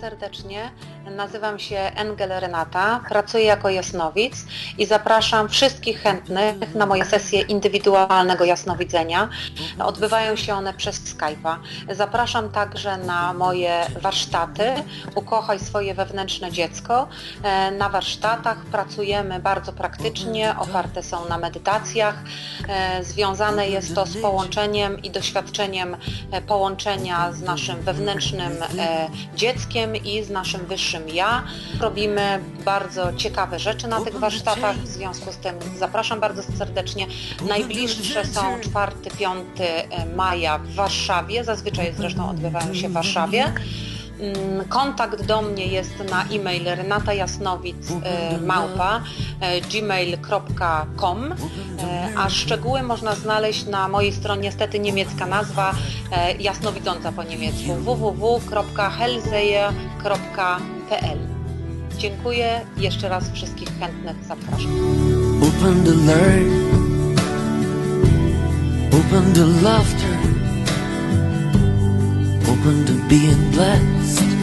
serdecznie. Nazywam się Engel Renata, pracuję jako jasnowic i zapraszam wszystkich chętnych na moje sesje indywidualnego jasnowidzenia. Odbywają się one przez Skype'a. Zapraszam także na moje warsztaty Ukochaj swoje wewnętrzne dziecko. Na warsztatach pracujemy bardzo praktycznie, oparte są na medytacjach. Związane jest to z połączeniem i doświadczeniem połączenia z naszym wewnętrznym e, dzieckiem i z naszym wyższym ja. Robimy bardzo ciekawe rzeczy na tych warsztatach, w związku z tym zapraszam bardzo serdecznie. Najbliższe są 4-5 maja w Warszawie, zazwyczaj zresztą odbywają się w Warszawie. Mm, Kontakt do mnie jest na e-mail renatajasnowic e, e, gmail.com e, a szczegóły można znaleźć na mojej stronie, niestety niemiecka nazwa, jasnowidząca po niemiecku www.hellseher.pl Dziękuję jeszcze raz wszystkich chętnych zapraszam. Open to learn, open to laughter, open to being blessed.